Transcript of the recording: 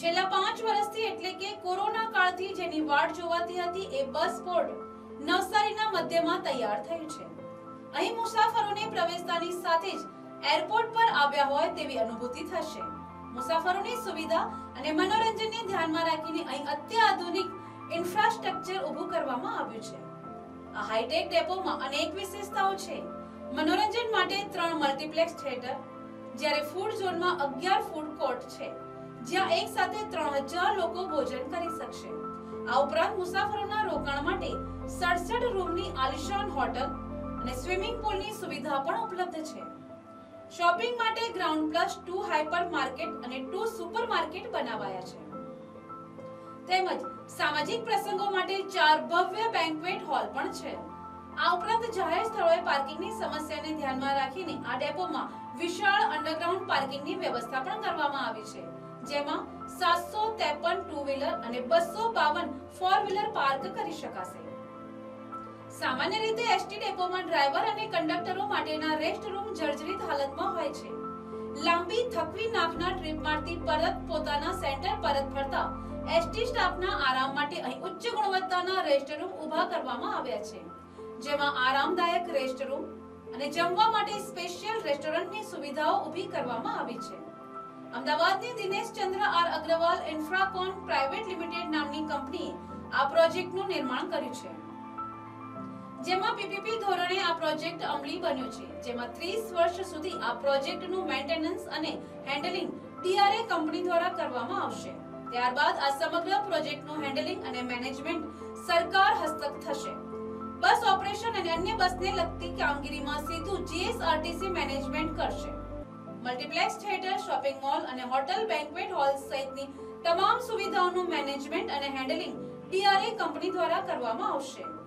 છેલ્લા પાંચ વર્ષથી એટલે કે કોરોના કાળથી જેની વાટ જોવાતી હતી એ બસ પોર્ટ નવસારીના મધ્યમાં તૈયાર થયું છે. અહીં મુસાફરોને પ્રવેશતાની સાથે જ એરપોર્ટ પર આવ્યા હોય તેવી અનુભૂતિ થશે. મુસાફરોની સુવિધા અને મનોરંજનને ધ્યાનમાં રાખીને અહીં અત્યાધુનિક ઇન્ફ્રાસ્ટ્રક્ચર ઊભું કરવામાં આવ્યું છે. આ હાઈટેક ડેપોમાં અનેક વિશેષતાઓ છે. મનોરંજન માટે ત્રણ મલ્ટીપ્લેક્સ થિયેટર, જ્યારે ફૂડ ઝોનમાં અગિયાર ફૂડ કોર્ટ છે. જ્યાં એક સાથે ત્રણ હજાર લોકો ભોજન કરી શકશે. આ ઉપરાંત મુસાફરોના રોકાણ માટે સડસઠ રૂમની આલિશાન હોટલ અને સ્વિમિંગ પુલની સુવિધા પણ ઉપલબ્ધ છે. શોપિંગ માટે ground plus two hyper market અને ટુ સુપર માર્કેટ બનાવાયા છે. તેમજ સામાજિક પ્રસંગો માટે ચાર ભવ્ય બેન્ક્વેટ હોલ પણ છે. આ ઉપરાંત જાહેર સ્થળોએ પાર્કિંગની સમસ્યાને ધ્યાનમાં રાખીને આ ડેપોમાં વિશાળ અંડરગ્રાઉન્ડ પાર્કિંગની વ્યવસ્થા પણ કરવામાં આવી છે. જેમાં સાતસો ત્રેપન ટુ વ્હીલર અને બસો બાવન ફોર વ્હીલર પાર્ક કરી શકાશે. સામાન્ય રીતે એસટી ડેપોમાં ડ્રાઈવર અને કંડક્ટરો માટેના રેસ્ટ રૂમ જર્જરિત હાલતમાં હોય છે. લાંબી થકવી નાખનાર ટ્રીપ મારતી પરત પોતાના સેન્ટર પરત ફરતા એસટી સ્ટાફના આરામ માટે અહીં ઉચ્ચ ગુણવત્તાના રેસ્ટ રૂમ ઊભા કરવામાં આવ્યા છે. જેમાં આરામદાયક રેસ્ટ રૂમ અને જમવા માટે સ્પેશિયલ રેસ્ટોરન્ટની સુવિધાઓ ઊભી કરવામાં આવી છે. અમદાવાદની Dinesh Chandra R Agarwal Infracon private limited નામની કંપનીએ આ પ્રોજેક્ટનું નિર્માણ કર્યું છે. જેમાં પીપીપી ધોરણે આ પ્રોજેક્ટ અમલી બન્યો છે. જેમાં 30 વર્ષ સુધી આ પ્રોજેક્ટનું મેન્ટેનન્સ અને હેન્ડલિંગ ટીઆરએ કંપની દ્વારા કરવામાં આવશે. ત્યારબાદ આ સમગ્ર પ્રોજેક્ટનું હેન્ડલિંગ અને મેનેજમેન્ટ સરકાર હસ્તક થશે. બસ ઓપરેશન અને અન્ય બસને લગતી કામગીરીમાં સીધું જીએસઆરટીસી મેનેજમેન્ટ કરશે. મલ્ટીપ્લેક્સ થિયેટર શોપિંગ મોલ અને હોટલ બેન્ક્વેટ હોલ સહિતની તમામ સુવિધાઓનું મેનેજમેન્ટ અને હેન્ડલિંગ ડીઆરએ કંપની દ્વારા કરવામાં આવશે.